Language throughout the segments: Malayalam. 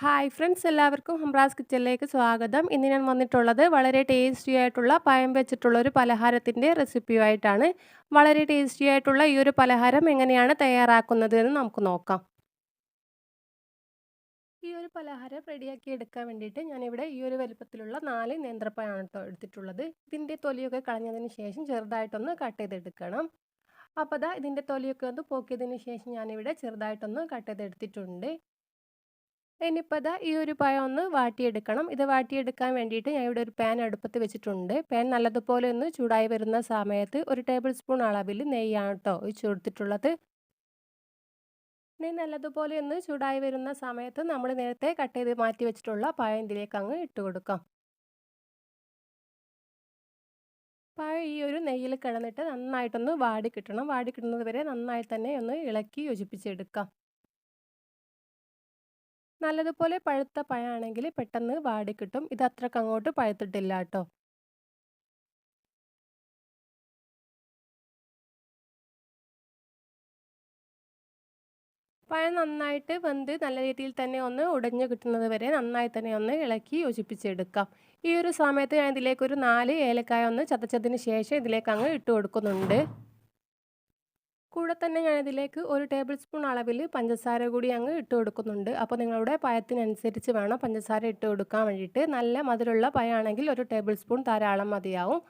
ഹായ് ഫ്രണ്ട്സ് എല്ലാവർക്കും ഹംറാസ് കിച്ചണിലേക്ക് സ്വാഗതം. ഇന്ന് ഞാൻ വന്നിട്ടുള്ളത് വളരെ ടേസ്റ്റി ആയിട്ടുള്ള പഴം വെച്ചിട്ടുള്ള ഒരു പലഹാരത്തിന്റെ റെസിപ്പിയുമായിട്ടാണ് വളരെ ടേസ്റ്റി ആയിട്ടുള്ള ഈ ഒരു പലഹാരം എങ്ങനെയാണ് തയ്യാറാക്കുന്നത് എന്ന് നമുക്ക് നോക്കാം. ഈ ഒരു പലഹാരം റെഡിയാക്കി എടുക്കാൻ വേണ്ടിയിട്ട് ഞാനിവിടെ ഈ ഒരു വലുപ്പത്തിലുള്ള നാല് നേന്ത്രപ്പഴമാണ് കേട്ടോ എടുത്തിട്ടുള്ളത്. ഇതിന്റെ തൊലിയൊക്കെ കളഞ്ഞതിന് ശേഷം ചെറുതായിട്ടൊന്ന് കട്ട് ചെയ്തെടുക്കണം. അപ്പോൾ അതാ ഇതിന്റെ തൊലിയൊക്കെ ഒന്ന് പോക്കിയതിന് ശേഷം ഞാനിവിടെ ചെറുതായിട്ടൊന്ന് കട്ട് ചെയ്തെടുത്തിട്ടുണ്ട്. ഇനിയിപ്പോൾ ഈ ഒരു പഴം ഒന്ന് വാട്ടിയെടുക്കണം. ഇത് വാട്ടിയെടുക്കാൻ വേണ്ടിയിട്ട് ഞാൻ ഇവിടെ ഒരു പാൻ അടുപ്പത്ത് വെച്ചിട്ടുണ്ട്. പാൻ നല്ലതുപോലെ ഒന്ന് ചൂടായി വരുന്ന സമയത്ത് ഒരു ടേബിൾ സ്പൂൺ അളവിൽ നെയ്യാണ് കേട്ടോ ഒഴിച്ചു കൊടുത്തിട്ടുള്ളത്. നെയ്യ് നല്ലതുപോലെ ഒന്ന് ചൂടായി വരുന്ന സമയത്ത് നമ്മൾ നേരത്തെ കട്ട് ചെയ്ത് മാറ്റി വെച്ചിട്ടുള്ള പഴം ഇതിലേക്ക് അങ്ങ് ഇട്ട് കൊടുക്കാം. പഴം ഈ ഒരു നെയ്യിൽ കിടന്നിട്ട് നന്നായിട്ടൊന്ന് വാടി കിട്ടണം. വാടി കിട്ടുന്നത് വരെ നന്നായി തന്നെ ഒന്ന് ഇളക്കി യോജിപ്പിച്ചെടുക്കാം. നല്ലതുപോലെ പഴുത്ത പഴമാണെങ്കിൽ പെട്ടെന്ന് വാടി കിട്ടും. ഇത് അത്രയ്ക്ക് അങ്ങോട്ട് പഴുത്തിട്ടില്ല കേട്ടോ. പഴം നന്നായിട്ട് വെന്ത് നല്ല രീതിയിൽ തന്നെ ഒന്ന് ഉടഞ്ഞു കിട്ടുന്നത് വരെ നന്നായി തന്നെ ഒന്ന് ഇളക്കി യോജിപ്പിച്ചെടുക്കാം. ഈ ഒരു സമയത്ത് ഞാൻ ഇതിലേക്ക് ഒരു നാല് ഏലക്കായ ഒന്ന് ചതച്ചതിന് ശേഷം ഇതിലേക്ക് അങ്ങ് ഇട്ട് കൊടുക്കുന്നുണ്ട്. കൂടെ തന്നെ ഞാനിതിലേക്ക് ഒരു ടേബിൾ സ്പൂൺ അളവിൽ പഞ്ചസാര കൂടി അങ്ങ് ഇട്ട് കൊടുക്കുന്നുണ്ട്. അപ്പോൾ നിങ്ങളുടെ പഴത്തിനനുസരിച്ച് വേണം പഞ്ചസാര ഇട്ട് കൊടുക്കാൻ വേണ്ടിയിട്ട്. നല്ല മധുരമുള്ള പഴമാണെങ്കിൽ ഒരു ടേബിൾ സ്പൂൺ ധാരാളം മതിയാവും.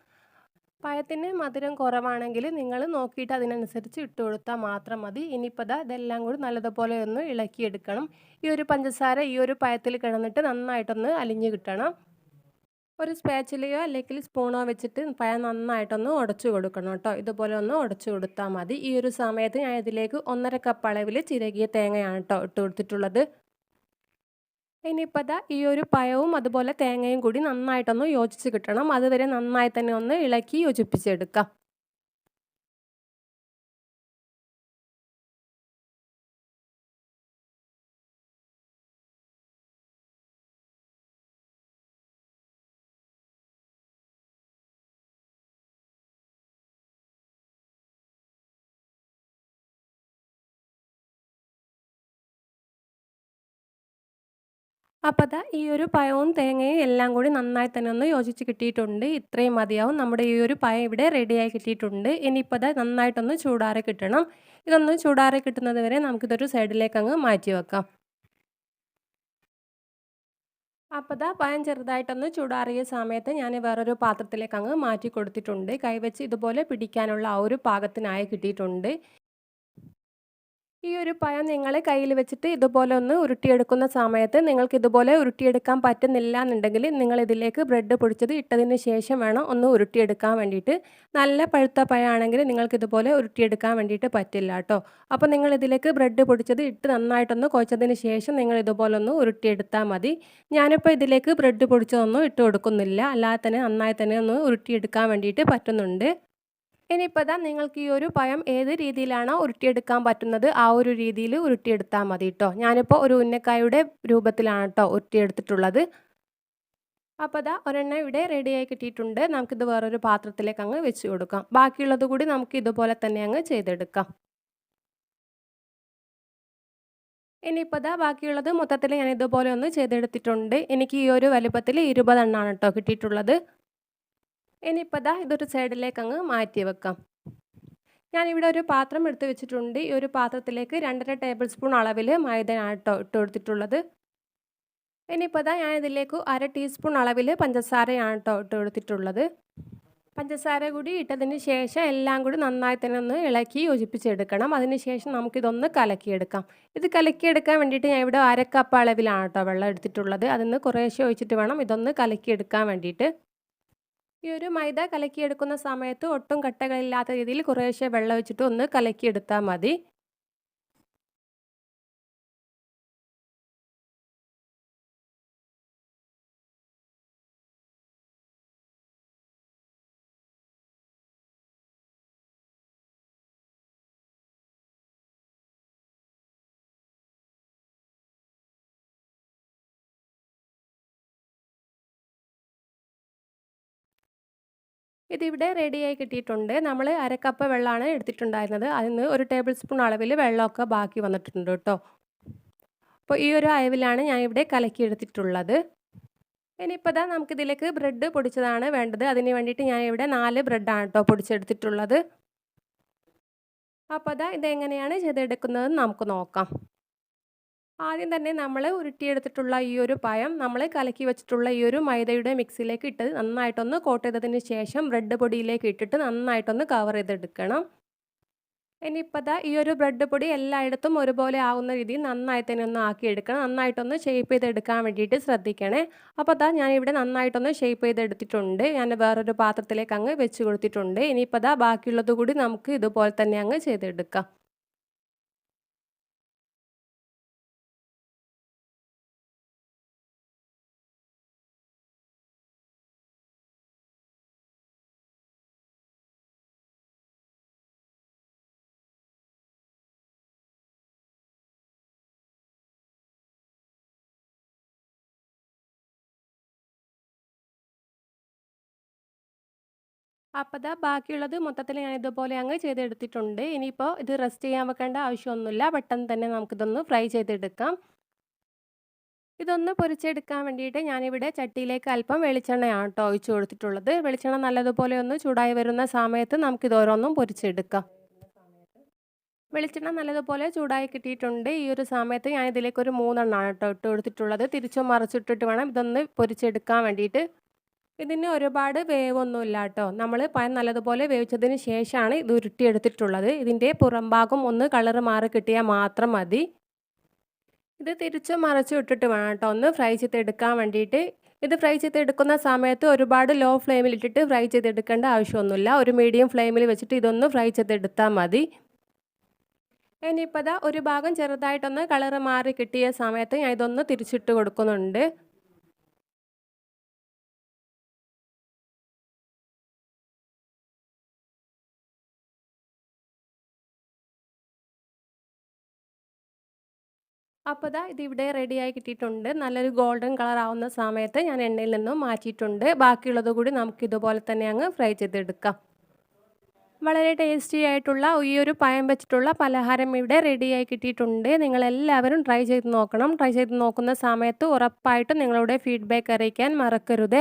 പഴത്തിന് മധുരം കുറവാണെങ്കിൽ നിങ്ങൾ നോക്കിയിട്ട് അതിനനുസരിച്ച് ഇട്ട് കൊടുത്താൽ മാത്രം മതി. ഇനിയിപ്പോൾ ഇതെല്ലാം കൂടി നല്ലതുപോലെ ഒന്ന് ഇളക്കിയെടുക്കണം. ഈ ഒരു പഞ്ചസാര ഈ ഒരു പഴത്തിൽ കിടന്നിട്ട് നന്നായിട്ടൊന്ന് അലിഞ്ഞ് കിട്ടണം. ഒരു സ്പാച്ചിലയോ അല്ലെങ്കിൽ സ്പൂണോ വെച്ചിട്ട് പഴം നന്നായിട്ടൊന്ന് ഉടച്ചു കൊടുക്കണം കേട്ടോ. ഇതുപോലെ ഒന്ന് ഉടച്ചു കൊടുത്താൽ മതി. ഈ ഒരു സമയത്ത് ഞാൻ ഇതിലേക്ക് ഒന്നര കപ്പ് അളവിൽ ചിരകിയ തേങ്ങയാണ് കേട്ടോ ഇട്ട് കൊടുത്തിട്ടുള്ളത്. ഇനിയിപ്പോൾ ഈ ഒരു പഴവും അതുപോലെ തേങ്ങയും കൂടി നന്നായിട്ടൊന്ന് യോജിച്ച് കിട്ടണം. അതുവരെ നന്നായി തന്നെ ഒന്ന് ഇളക്കി യോജിപ്പിച്ചെടുക്കാം. അപ്പോൾ അതാ ഈ ഒരു പഴവും തേങ്ങയും എല്ലാം കൂടി നന്നായി തന്നെ ഒന്ന് യോജിച്ച് കിട്ടിയിട്ടുണ്ട്. ഇത്രയും മതിയാവും. നമ്മുടെ ഈ ഒരു പഴം ഇവിടെ റെഡിയായി കിട്ടിയിട്ടുണ്ട്. ഇനിയിപ്പോൾ അതാ നന്നായിട്ടൊന്ന് ചൂടാറി കിട്ടണം. ഇതൊന്ന് ചൂടാറി കിട്ടുന്നത് വരെ നമുക്കിതൊരു സൈഡിലേക്ക് അങ്ങ് മാറ്റി വെക്കാം. അപ്പോൾ ഇതാ പഴം ചെറുതായിട്ടൊന്ന് ചൂടാറിയ സമയത്ത് ഞാൻ വേറൊരു പാത്രത്തിലേക്ക് അങ്ങ് മാറ്റി കൊടുത്തിട്ടുണ്ട്. കൈവച്ച് ഇതുപോലെ പിടിക്കാനുള്ള ആ ഒരു പാകത്തിനായി കിട്ടിയിട്ടുണ്ട്. ഈ ഒരു പഴം നിങ്ങൾ കയ്യിൽ വെച്ചിട്ട് ഇതുപോലെ ഒന്ന് ഉരുട്ടിയെടുക്കുന്ന സമയത്ത് നിങ്ങൾക്ക് ഇതുപോലെ ഉരുട്ടിയെടുക്കാൻ പറ്റുന്നില്ല എന്നുണ്ടെങ്കിൽ നിങ്ങൾ ഇതിലേക്ക് ബ്രെഡ് പൊടിച്ചത് ഇട്ടതിന് ശേഷം വേണം ഒന്ന് ഉരുട്ടിയെടുക്കാൻ വേണ്ടിയിട്ട്. നല്ല പഴുത്ത പഴമാണെങ്കിൽ നിങ്ങൾക്ക് ഇതുപോലെ ഉരുട്ടിയെടുക്കാൻ വേണ്ടിയിട്ട് പറ്റില്ല കേട്ടോ. അപ്പോൾ നിങ്ങൾ ഇതിലേക്ക് ബ്രെഡ് പൊടിച്ചത് ഇട്ട് നന്നായിട്ടൊന്ന് കുഴച്ചതിന് ശേഷം നിങ്ങൾ ഇതുപോലെ ഒന്ന് ഉരുട്ടിയെടുത്താൽ മതി. ഞാനിപ്പോൾ ഇതിലേക്ക് ബ്രെഡ് പൊടിച്ചതൊന്നും ഇട്ട് കൊടുക്കുന്നില്ല. അല്ലാതെ തന്നെ നന്നായി തന്നെ ഒന്ന് ഉരുട്ടിയെടുക്കാൻ വേണ്ടിയിട്ട് പറ്റുന്നുണ്ട്. ഇനിയിപ്പോൾ ഇതാ നിങ്ങൾക്ക് ഈ ഒരു പഴം ഏത് രീതിയിലാണോ ഉരുട്ടിയെടുക്കാൻ പറ്റുന്നത് ആ ഒരു രീതിയിൽ ഉരുട്ടിയെടുത്താൽ മതി കേട്ടോ ഞാനിപ്പോൾ ഒരു ഉന്നക്കായുടെ രൂപത്തിലാണ് കേട്ടോ ഉരുട്ടിയെടുത്തിട്ടുള്ളത്. അപ്പോൾ അതാ ഒരെണ്ണം ഇവിടെ റെഡിയായി കിട്ടിയിട്ടുണ്ട്. നമുക്കിത് വേറൊരു പാത്രത്തിലേക്ക് അങ്ങ് വെച്ച് കൊടുക്കാം. ബാക്കിയുള്ളത് കൂടി നമുക്ക് ഇതുപോലെ തന്നെ അങ്ങ് ചെയ്തെടുക്കാം. ഇനിയിപ്പോൾ ഇതാ ബാക്കിയുള്ളത് മൊത്തത്തിൽ ഞാൻ ഇതുപോലെ ഒന്ന് ചെയ്തെടുത്തിട്ടുണ്ട്. എനിക്ക് ഈ ഒരു വലുപ്പത്തിൽ ഇരുപതെണ്ണമാണ് കേട്ടോ കിട്ടിയിട്ടുള്ളത്. ഇനിയിപ്പോൾ ദാ ഇതൊരു സൈഡിലേക്ക് അങ്ങ് മാറ്റി വെക്കാം. ഞാനിവിടെ ഒരു പാത്രം എടുത്ത് വെച്ചിട്ടുണ്ട്. ഈ ഒരു പാത്രത്തിലേക്ക് രണ്ടര ടേബിൾ സ്പൂൺ അളവിൽ മൈദ കേട്ടോ ഇട്ട് കൊടുത്തിട്ടുള്ളത്. ഇനിയിപ്പോൾ ദാ ഞാൻ ഇതിലേക്ക് അര ടീസ്പൂൺ അളവിൽ പഞ്ചസാരയാണ് കേട്ടോ ഇട്ട് കൊടുത്തിട്ടുള്ളത്. പഞ്ചസാര കൂടി ഇട്ടതിന് ശേഷം എല്ലാം കൂടി നന്നായി തന്നെ ഒന്ന് ഇളക്കി യോജിപ്പിച്ചെടുക്കണം. അതിന് ശേഷം നമുക്കിതൊന്ന് കലക്കിയെടുക്കാം. ഇത് കലക്കിയെടുക്കാൻ വേണ്ടിയിട്ട് ഞാൻ ഇവിടെ അരക്കപ്പ് കപ്പ് അളവിലാണ് കേട്ടോ വെള്ളം എടുത്തിട്ടുള്ളത്. അതിന്ന് കുറേശ്ശെ ഒഴിച്ചിട്ട് വേണം ഇതൊന്ന് കലക്കിയെടുക്കാൻ വേണ്ടിയിട്ട്. ഈ ഒരു മൈദ കലക്കിയെടുക്കുന്ന സമയത്ത് ഒട്ടും കട്ടകളില്ലാത്ത രീതിയിൽ കുറേശ്ശെ വെള്ളം വെച്ചിട്ട് ഒന്ന് കലക്കിയെടുത്താൽ മതി. ഇതിവിടെ റെഡിയായി കിട്ടിയിട്ടുണ്ട്. നമ്മൾ അരക്കപ്പ് വെള്ളമാണ് എടുത്തിട്ടുണ്ടായിരുന്നത്. അതിൽ നിന്ന് ഒരു ടേബിൾ സ്പൂൺ അളവിൽ വെള്ളമൊക്കെ ബാക്കി വന്നിട്ടുണ്ട് കേട്ടോ. അപ്പോൾ ഈ ഒരു അയവിലാണ് ഞാൻ ഇവിടെ കലക്കി കലക്കിയെടുത്തിട്ടുള്ളത് ഇനിയിപ്പോൾ ഇതാ നമുക്കിതിലേക്ക് ബ്രെഡ് പൊടിച്ചതാണ് വേണ്ടത്. അതിന് വേണ്ടിയിട്ട് ഞാൻ ഇവിടെ നാല് ബ്രെഡാണ് കേട്ടോ പൊടിച്ചെടുത്തിട്ടുള്ളത്. അപ്പോൾ അതാ ഇതെങ്ങനെയാണ് ചെയ്തെടുക്കുന്നത് നമുക്ക് നോക്കാം. ആദ്യം തന്നെ നമ്മൾ ഉരുട്ടിയെടുത്തിട്ടുള്ള ഈ ഒരു പഴം നമ്മൾ കലക്കി വെച്ചിട്ടുള്ള ഈ ഒരു മൈദയുടെ മിക്സിയിലേക്ക് ഇട്ട് നന്നായിട്ടൊന്ന് കോട്ട് ചെയ്തതിന് ശേഷം ബ്രെഡ് പൊടിയിലേക്ക് ഇട്ടിട്ട് നന്നായിട്ടൊന്ന് കവർ ചെയ്തെടുക്കണം. ഇനിയിപ്പോൾ ദാ ഈ ഒരു ബ്രെഡ് പൊടി എല്ലായിടത്തും ഒരുപോലെ ആവുന്ന രീതിയിൽ നന്നായി തന്നെ ഒന്ന് ആക്കിയെടുക്കണം. നന്നായിട്ടൊന്ന് ഷേപ്പ് ചെയ്തെടുക്കാൻ വേണ്ടിയിട്ട് ശ്രദ്ധിക്കണേ. അപ്പോൾ ദാ ഞാനിവിടെ നന്നായിട്ടൊന്ന് ഷേപ്പ് ചെയ്തെടുത്തിട്ടുണ്ട്. ഞാൻ വേറൊരു പാത്രത്തിലേക്ക് അങ്ങ് വെച്ച് കൊടുത്തിട്ടുണ്ട്. ഇനിയിപ്പോൾ ദാ ബാക്കിയുള്ളത് കൂടി നമുക്ക് ഇതുപോലെ തന്നെ അങ്ങ് ചെയ്തെടുക്കാം. അപ്പോൾ ഇതാ ബാക്കിയുള്ളത് മൊത്തത്തിൽ ഞാൻ ഇതുപോലെ അങ്ങ് ചെയ്തെടുത്തിട്ടുണ്ട്. ഇനിയിപ്പോൾ ഇത് റെസ്റ്റ് ചെയ്യാൻ വെക്കേണ്ട ആവശ്യമൊന്നുമില്ല. പെട്ടെന്ന് തന്നെ നമുക്കിതൊന്ന് ഫ്രൈ ചെയ്തെടുക്കാം. ഇതൊന്ന് പൊരിച്ചെടുക്കാൻ വേണ്ടിയിട്ട് ഞാനിവിടെ ചട്ടിയിലേക്ക് അല്പം വെളിച്ചെണ്ണയാണ് കേട്ടോ ഒഴിച്ചു കൊടുത്തിട്ടുള്ളത്. വെളിച്ചെണ്ണ നല്ലതുപോലെ ഒന്ന് ചൂടായി വരുന്ന സമയത്ത് നമുക്കിത് ഓരോന്നും പൊരിച്ചെടുക്കാം. വെളിച്ചെണ്ണ നല്ലതുപോലെ ചൂടായി കിട്ടിയിട്ടുണ്ട്. ഈ ഒരു സമയത്ത് ഞാൻ ഇതിലേക്ക് ഒരു മൂന്നെണ്ണമാണ് കേട്ടോ ഇട്ട് കൊടുത്തിട്ടുള്ളത്. തിരിച്ചും മറിച്ചിട്ടിട്ട് വേണം ഇതൊന്ന് പൊരിച്ചെടുക്കാൻ വേണ്ടിയിട്ട്. ഇതിന് ഒരുപാട് വേവൊന്നുമില്ല കേട്ടോ നമ്മൾ പഴം നല്ലതുപോലെ വേവിച്ചതിന് ശേഷമാണ് ഇത് ഉരുട്ടിയെടുത്തിട്ടുള്ളത്. ഇതിന്റെ പുറംഭാഗം ഒന്ന് കളറ് മാറി കിട്ടിയാൽ മാത്രം മതി. ഇത് തിരിച്ച് മറച്ച് ഇട്ടിട്ട് വേണം കേട്ടോ ഒന്ന് ഫ്രൈ ചെയ്തെടുക്കാൻ വേണ്ടിയിട്ട്. ഇത് ഫ്രൈ ചെയ്തെടുക്കുന്ന സമയത്ത് ഒരുപാട് ലോ ഫ്ലെയിമിൽ ഇട്ടിട്ട് ഫ്രൈ ചെയ്തെടുക്കേണ്ട ആവശ്യമൊന്നുമില്ല. ഒരു മീഡിയം ഫ്ലെയിമിൽ വെച്ചിട്ട് ഇതൊന്ന് ഫ്രൈ ചെയ്തെടുത്താൽ മതി. ഇനിയിപ്പോൾ ഒരു ഭാഗം ചെറുതായിട്ടൊന്ന് കളറ് മാറി കിട്ടിയ സമയത്ത് ഞാൻ ഇതൊന്ന് തിരിച്ചിട്ട് കൊടുക്കുന്നുണ്ട്. അപ്പോൾ ഇതാ ഇവിടെ റെഡിയായി കിട്ടിയിട്ടുണ്ട്. നല്ലൊരു ഗോൾഡൻ കളർ ആവുന്ന സമയത്ത് ഞാൻ എണ്ണയിൽ നിന്നും മാറ്റിയിട്ടുണ്ട്. ബാക്കിയുള്ളത് കൂടി നമുക്ക് ഇതുപോലെ തന്നെ അങ്ങ് ഫ്രൈ ചെയ്തെടുക്കാം. വളരെ ടേസ്റ്റി ആയിട്ടുള്ള ഈ ഒരു പയം വെച്ചിട്ടുള്ള പലഹാരം ഇവിടെ റെഡിയായി കിട്ടിയിട്ടുണ്ട്. നിങ്ങളെല്ലാവരും ട്രൈ ചെയ്ത് നോക്കണം. ട്രൈ ചെയ്ത് നോക്കുന്ന സമയത്ത് ഉറപ്പായിട്ടും നിങ്ങളുടെ ഫീഡ്ബാക്ക് അറിയിക്കാൻ മറക്കരുത്.